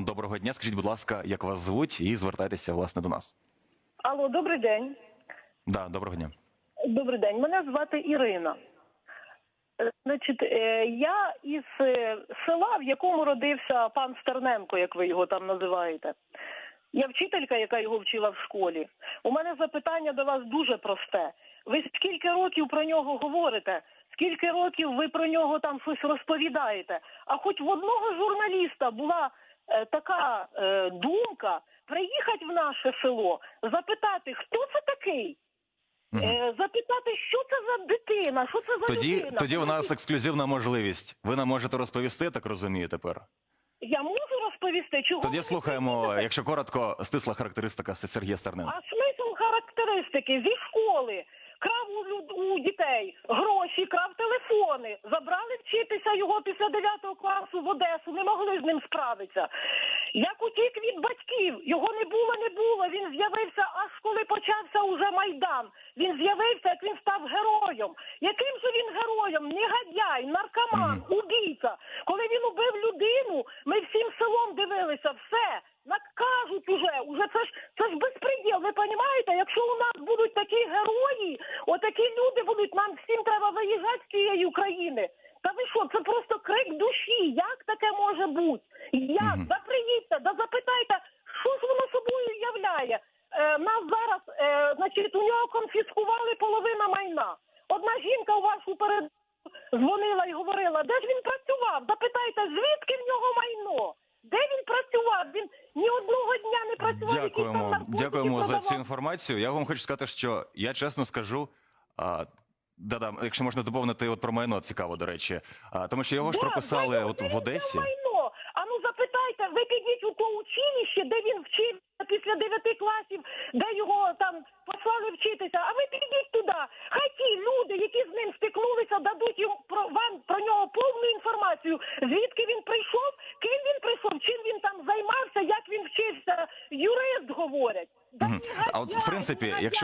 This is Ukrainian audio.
вам доброго дня. Скажіть, будь ласка, як вас звуть, і звертайтеся власне до нас. Алло, добрий день. Да, доброго дня. Добрий день. Мене звати Ірина. Е, Значить, е, я із е, села, в якому родився пан Стерненко, як ви його там називаєте. Я вчителька, яка його вчила в школі. У мене запитання до вас дуже просте. Ви скільки років про нього говорите? Скільки років ви про нього там щось розповідаєте? А хоч в одного журналіста була така е, думка приїхати в наше село, запитати, хто це такий? Е, запитати, що це за дитина, що це за Тоді, людина. тоді у нас ексклюзивна можливість. Ви нам можете розповісти, так розумію тепер. Я можу розповісти, чого Тоді слухаємо, якщо коротко, стисла характеристика Сергія Стерненка. А смисл характеристики зі школи. У, дітей гроші, крав телефони, забрали вчитися його після 9 класу в Одесу, не могли з ним справитися. Як утік від батьків, його не було, не було. Він з'явився аж коли почався уже майдан. Він з'явився, як він став героєм. Яким же він героєм? Негодяй, наркоман, убійця. Коли він убив людину, ми всім селом дивилися, все. Накажуть уже, уже це ж це ж безпреділ. Ви розумієте? Якщо у нас будуть такі герої, отакі люди будуть, нам всім треба виїжджати з цієї України. Та ви що, це просто крик душі. Як таке може бути? Як? Да приїдьте, да запитайте, що ж воно собою являє? Е, нас зараз, е, значить, у нього конфіскували половина майна. Одна жінка у вашу перед дзвонила і говорила, де ж він працював? Запитайте, звідки в нього майно? Де він працював? Він ні одного дня не працював. Дякуємо, дякуємо за цю інформацію. Я вам хочу сказати, що я чесно скажу. А, да-да, якщо можна доповнити от про майно, цікаво, до речі. А, тому що його ж Да, прописали майно, от в Одесі. майно. А ну запитайте, ви підіть у то училище, де він вчився після дев'яти класів, де його там послали вчитися. А ви підіть туди. Хай ті люди, які з ним стикнулися, дадуть їм про вам про нього повну інформацію. Звідки він прийшов, ким він прийшов, чим він там займався, як він вчився. Юрист говорять. А от в принципі, якщо